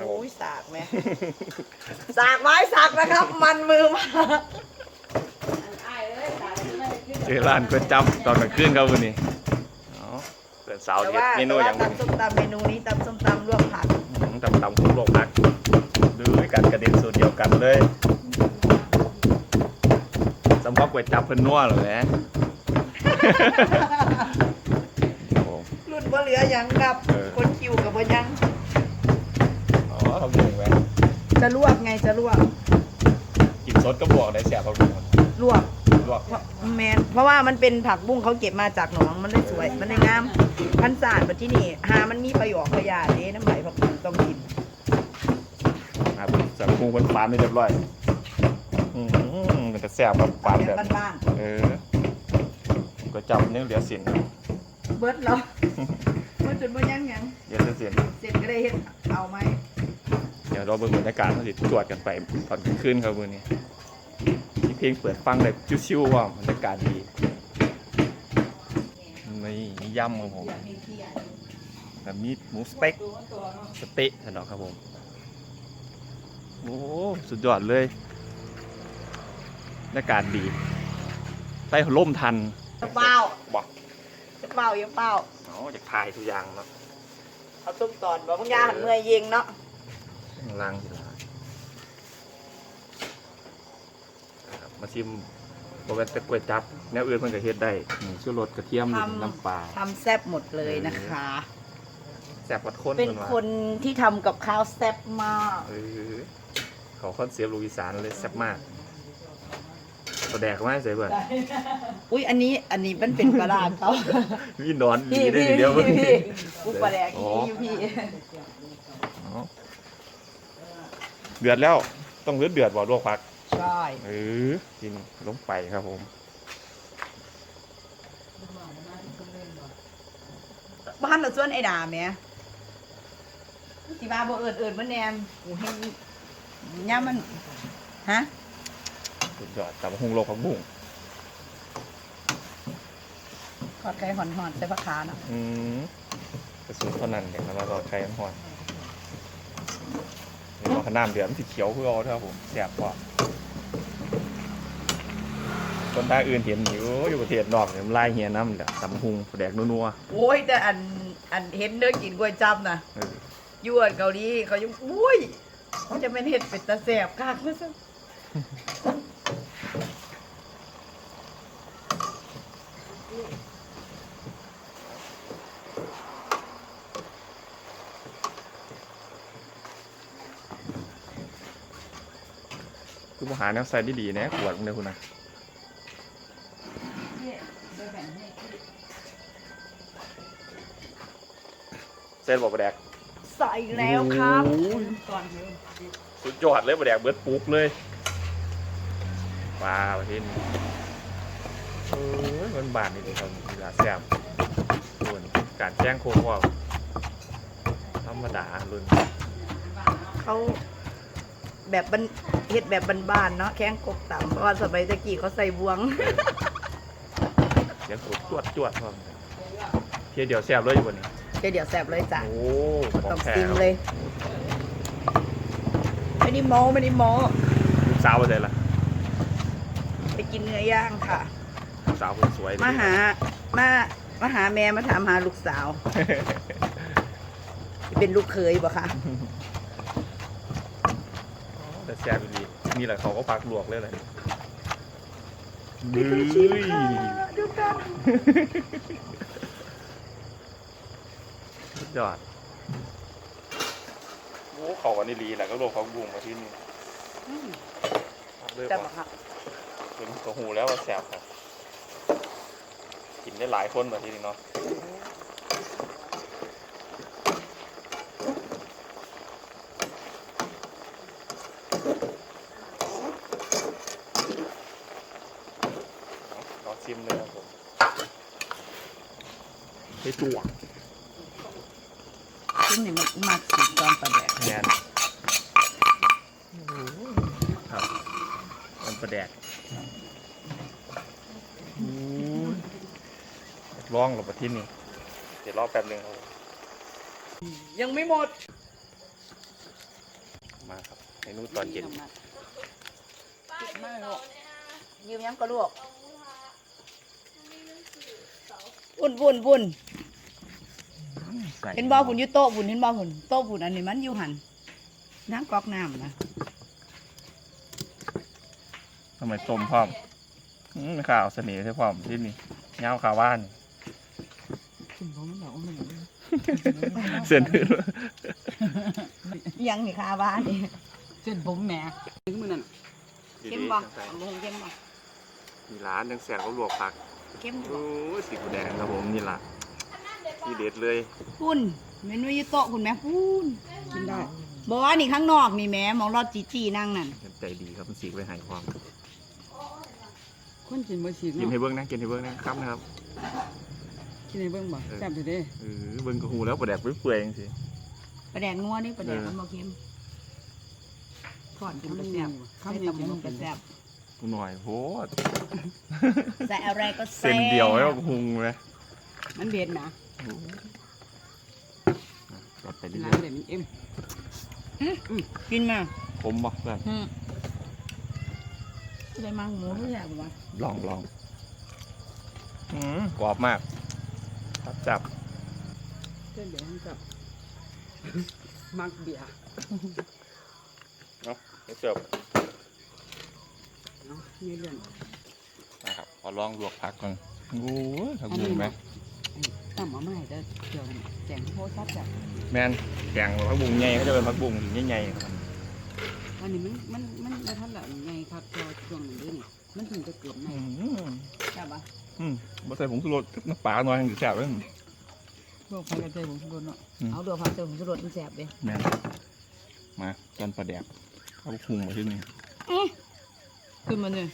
ครับผมโอ้ยสากไหม สากไม้สักนะครับ มันมือมากเจอร้านก๋วยจั๊บตอนกลางคืนครับวันนี้เอาเปิดเสาร์แต่เฮ็ดว่าเมนูแต่อว่าย่างตำส้มตำเมนูนี้ตำส้มตำลวกผักตำตำคุ้มโลกพักดูด้วยกันกระเด็นสูตรเดียวกันเลยสำหรับก๋วยจั๊บเพิ่นนัวเหรอแหม ครับผม รุ่นบ่เหลือหยังกับเออ คนคิวกับบ่ยัง อ๋อเขาหนึ่งแหวนจะลวกไงจะลวกกินสดก็บอกได้แซ่บครับผมลวกลวกเพราะแมนเพราะว่ามันเป็นผักบุ้งเขาเก็บมาจากหนองมันได้สวยมันได้งามพันสารแบบที่นี่หามันมีประโยชน์ประหยัดเด้น้ำไหลผักบุ้งต้องกินครับสับปรุงเพิ่นฟานไปเรียบร้อยอืมมันจะแซ่บแบบฟานแบแบบบบ้านเออก๋วยจั๊บนี่เหลือสินๆเบิดเหรอเบิดจนบ่ยังหยังเหลือแต่สินเสร็จก็ได้เฮ็ดเอาไหมเดี๋ยวเราเบิ่งบรรยากาศมันสิตรวจกันไปตอนกลางคืนครับมื้อนี้มีเพลงเปิดฟังเลยชิวๆว่าบรรยากาศดีนี่มียำครับผมแบบมีหมูสเต็กสเต๊ะสนอครับผมโอ้สุดยอดเลยบรรยากาศดีใต้ล่มทันจะเปล่าบอกจะเปล่าอย่าเปล่าเนาะจากถ่ายทุกอย่างเนาะเอาส้มตอนบอกบางอย่างหันเมื่อยเย็งเนาะ ข้างล่างสิล่ะครับมาชิมบริเวณตะกวยจับ แนวอื่นมันก็เฮ็ดได้นี่ชูรสกระเทียมน้ำปลา ทำแซ่บหมดเลยนะคะ แซ่บวัดข้นเป็นว่าคนที่ทำกับข้าวแซ่บมาก เออเขาคอนเซปต์ลูกอีสานเลยแซ่บมากตัวแดกไม่ใส่เบิดอุ้ยอันนี้อันนี้มันเป็นกระดาษเขา มีหนอนพี่มีได้พี่เดียวพี่พี่ปุ๊บปลาแดกอ๋ออีอยู่พี่อ๋อ เดือดแล้ว ต้องเลือดเดือดบ่ลวกผักใช่เออกินลงไปครับผมบ้านเราส่วนไอ้ดาแหม่ที่บ้าบ่เอิดเอิดมันแนมกูให้ย่ามันฮะสุดยอดตำหุงโลกผักบุ้งทอดไก่หอนๆใส่ผักขาเนาะอืมกระสุนเท่านั้นเองแล้วก็ไข่น้ำหอน นี่ว่าขน้ำเดือดมันสีเขียวเพื่อเอาเท่าผมแสบกว่าคนทางอื่นเห็นอยู่อยู่ประเทศนอกเนี่ยมันไล่เฮียน้ำเด้อตำหุงแดกนัวโอ้ยแต่อันอันเห็นเด้อกินกล้วยจับนะๆเอออยวนเกาหลีเขายังอุ้ยเขาจะเป็นเห็ดเป็ดตะแสบคักนะซึ่ง หาแนวใส่ดีๆนะขวดมึงเนี่ยคุณนะเส้นบอกประแดก ใส่แล้วครับ โอ้ย ก่อนเถอะสุดยอดเลยประแดกเบิร์ดปุ๊กเลยว้าวที่นี่เอ้ยมันบานนี่เลยครับเวลาแซมส่วนการแจ้งโค้งว่าธรรมดารุ่นเขา แบบบันเห็ดแบบบ้านๆเนาะแข้งกบต่ำเพราะว่าสมัยตะกี้เขาใส่บวง เดี๋ยวกดจวดจวดพร้อมเทียเดียวแซมเลยอยู่บนนี้ เดี๋ยวเดี๋ยวแสบเลยจ้ะโอ้ขต้อองงแท้ซิมครับเลย ไม่ได้โม้ไม่ได้โม้ลูกสาวมาเลยล่ะไปกินเนื้อย่างค่ะ ลูกสาวคนสวยมาหามามาหาแม่มาถามหาลูกสาว เป็นลูกเคยบ่คะ แต่แซมดีนี่แหละเขาก็พักลวกเลยเลยไม่เฮ้เคยชิมยค่ะดูกันสุดยอดโอ้เขากันนี่ลีแหละก็ลวกเขาบุ้งมาที่นี่เลยจะว่าบ่ค่ะถึงกระหูแล้วว่าแสบครับกินได้หลายคนแบบที่นี่เนาะ ชิมเลยครับผมให้จั่วซึ่งนี่มันมักสีตอนประแดกแงนครับมันประแดกร้องหลบมาที่นี่เดี๋ยวรอแป๊บหนึงครับผมยังไม่หมด มาครับเมนูตอนเย็นไม่หรอกยืมยังก็ลวก บุ่นบุ่นบุ่นใส่เห็นบ่บุ่นอยู่โต๊ะบุ่นเห็นบ่บุ่นโต๊ะบุ่นอันนี้มันอยู่หันน้ำก๊อกน้ำนะทำไมต้มพร้อมอืมข้าวเสน่ห์ใช่พร้อมที่นี่เงาข้าวว่านคุณผมบอกว่ามันเส้นอื่นยังนี่คาบ้านนี่เส้นผมแหมถึงมือนั่นเข้มบ่เอาลงเข้มบ่มีร้านยังแสบเขาลวกผัก เข้มบ่โอ้ยสีกูแดงครับผมนี่ล่ะที่เด็ดเลยพุ่นเมนูอยู่โต๊ะคุณแม่พุ่นกินได้บอกว่านี่ข้างนอกนี่แหม่หมองรอดจีจีนั่งนั่นใจดีครับมันสีไปใหายความคนกินบ่ฉีกกินเนาะให้เบิ้งนะกินให้เบิ้งนะครับนะครับกินให้เบิ่งบ่แซ่บเถอะเด้เออเบิ้งกระหูแล้วประแดกเปื่อยๆจังสิปลาแดกนัวนี่ปลาแดกเออมันบ่เค็มทอดกินกระแซบข้าวใส่เหนียวตำกินมุบ่งกเป็ระนแซบกู หน่อยโหดใส่อะไรก็แซ่บเส้นเดียวแล้วก็หุงเลยมันเบ็ดนะจัดไปร้าเรื่นอยเด็ดมันเอ็มกินมาๆผมบอกเพื่อนอืมได้มังหมูที่แซ่บบ่วะลองลองอืมกรอบมากจับจับเส้นเดี๋ยวมันกับมักเบียร์ให้เสิร์ฟ เนาะนี่เรื่องนะครับขอลองลวกผักก่อนโอ้ยทำดีไหมตำเอามาให้เด้อเดี๋ยวแกงโพซับแบบแมนแกงผักบุ้งใหญ่เขาจะเป็นผักบุ้งใหญ่ๆครับอันนี้มันมันมันบ่ทันละไงครับพอช่วงนั้นเด้อนี่มันถึงจะเกิดใหม่อืมแซ่บปะอืมบ่ใส่ผงชูรสน้ำปลาหน่อยถึงแซ่บเลยพวกไฟกระเทียมผมโดนเนาะเอาเดือผักเติมสุรสมันแซ่บเด้แมนมาจานปลาแดกเอาหุงมาที่นี่ ขึ้นมาเนี่ย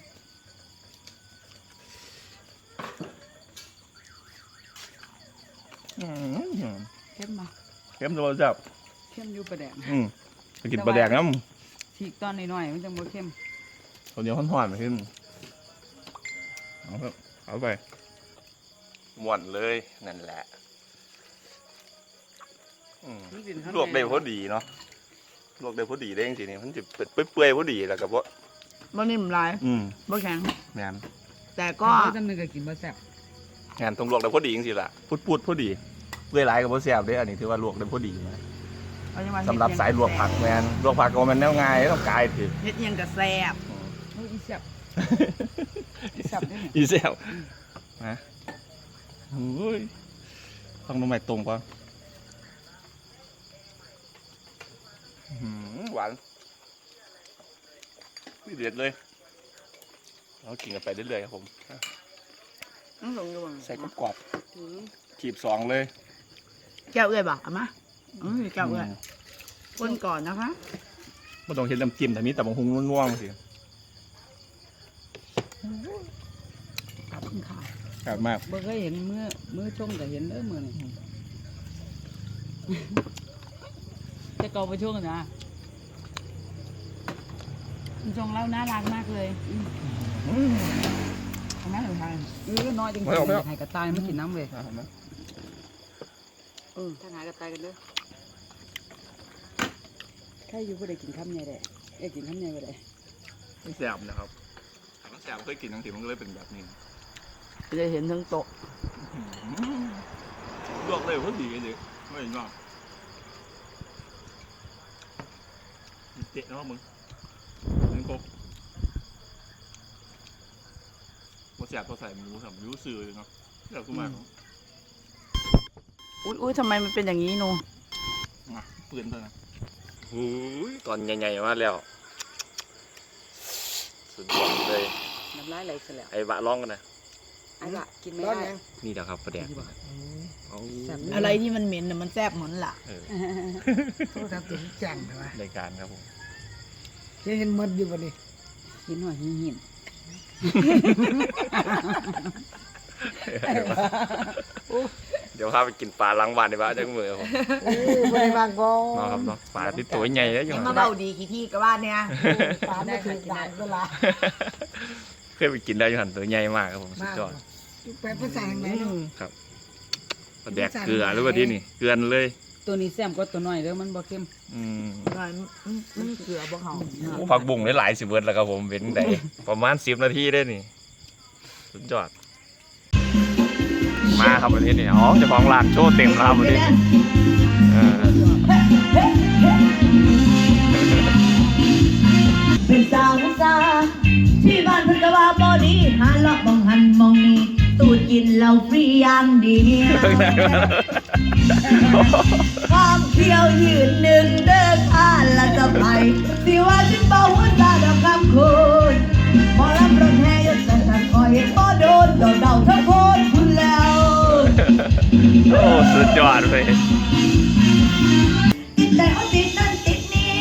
อืมเข้มมาเข้มตัวจับเข้มอยู่ประแดงอืมไปกินปลาแดกน้ฉีกตอนน้อยๆมันจังบ่เข้มำตัวเดียวห่อนๆมาขึ้นเอาเถอะเอาไปหมวนเลยนั่นแหละอืมมันสิข้างในลวกได้พอดีเนาะลวกได้พอดีได้จริงๆนี่มันจะเปื่อยเปื่อยๆพอดีแล้วกับว่า บ่นิ่มหลายอืมบ่แข็ง แมนแต่ก็ก็จำนึงก็กินบ่แซ่บงานต้องลวกได้พอดีจริงๆล่ะพูดพูดๆพอดีเปื่อยหลายกับพอแซ่บเด้ออันนี้ถือว่าลวกได้พอดีนะเอาจังว่าสำหรับสายลวกผักแมนลวกผักก็มันแนวง่ายต้องกายถือเฮ็ดอิหยังก็แซ่บเฮ้ยอีแซ่บอีแซ่บเด้อนี่อีแซ่บนะโอ้ยต้องน้ำใหม่ตรงก่อนอื้อหือหวาน นี่เด็ดเลยเรากินกันไปเรื่อยๆครับผมต้องลงอยู่บ่ใส่กรอบอืมๆขีบสองเลย แก้วเอ้ยบ่เอามาอือแก้วเอ้ยคนก่อนนะคะไม่ต้องเห็นน้ำจิ้มแต่มีแต่บางหุงน่วงๆสิขอบคุณค่ะครับมากบ่เคยเห็นมือมือชมก็เห็นเด้อมือนี่จะเกาไปช่วงนะ คุณทรงเล่าน่ารักมากเลยทำไมถึงทานเออน้อยจริงไม่เอาไม่เอาๆให้กระต่ายมันกินน้ำเว้ยนะครับนะเออถ้าหากระต่ายกันเด้อใครอยู่บ่ได้กินคำใหญ่ได้เอ้ยกินคำใหญ่บ่ได้ไม่แซ่บนะครับถ้ามันแซ่บเคยกินทั้งทีมันก็เลยเป็นแบบนี้จะเห็นทั้งโต๊ะลวกเลยพอดีเลยไม่เห็นว่าเจ๊เนาะมึงมึง กบว่าแซ่บตัวใส่หมูสับยูซื่อเลยเนาะแซ่บขึ้นมาอุ้ยอุ้ยทำไมมันเป็นอย่างนี้หนูมาปืนเท่านั้นหูยตอนใหญ่ๆมาแล้ว สุดยอดเลยน้ำลายไหลซะแล้วไอ้บะร้องกันนะไอ้ละกินไม่ได้นี่แหละครับประเดี๋ยวเอาแซ่บอะไรที่มันเหม็นน่ะมันแซ่บเหมือนล่ะเออโทรศัพท์ตัวนี้แจ้งใช่ไหมรายการครับผม เห็นหมดอยู่วันนี้กินหน่อยหินหินเดี๋ยวพาไปกินปลาล้างบานดีกว่าจังมือผมเออไปบางกอเนาะครับเนาะปลาที่ตัวใหญ่แล้วยังมาเบาดีกี่ที่ก็ว่าเนี่ยปลาไม่ถึงด่านเวลาเคยไปกินได้อยังหันตัวใหญ่มากครับผมสุดยอดไปภาษาทางไหนเนาะครับแดกเกลือหรือว่าที่นี่เกลือนเลย ตัวนี้แซ่บกว่าตัวน้อยเด้อมันบ่เค็มอืมหน่อยมันมันเกลือบ่เฮาโอ้ผักบุ้งได้หลายสิบเบิร์ดแล้วครับผมเป็นไดประมาณสิบนาทีได้นี่สุดยอด มาครับวันนี้นี่อ๋อเจ้าของร้านโชว์เต็มแล้วครับวันนี้เออเป็นสาวสาที่บ้านเพิ่นก็ว่าบ่ดีหาเลาะบังหันมองนี่ตูดกินเหล้าฟรีอย่างดีเนี่ย ความเที่ยวยืนหนึ่งเด้อค่ะละจะไปสิว่าสิบ่หัวตาดอกคำคุณหมอลำรถแห่ยศสันสันคอยเห็นบ่โดนดอกเดาทั้งโคตรคุณแล้ว โอ้สุดยอดเลยติดใจเอาติดนั่นติดนี่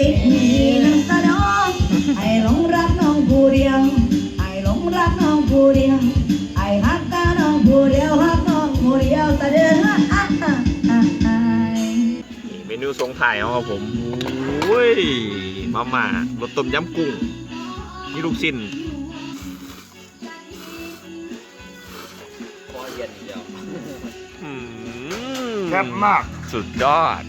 ติดนี่นั่นตะน้องไอ้หลงรักน้องผู้เดียวไอ้หลงรักน้องผู้เดียว นี่เมนูทรงไทยของผมโอ้ยมาม่ารสต้มยำกุ้งนี่ลูกชิ้นคอเย็นเดียวแซ่บมาก สุดยอด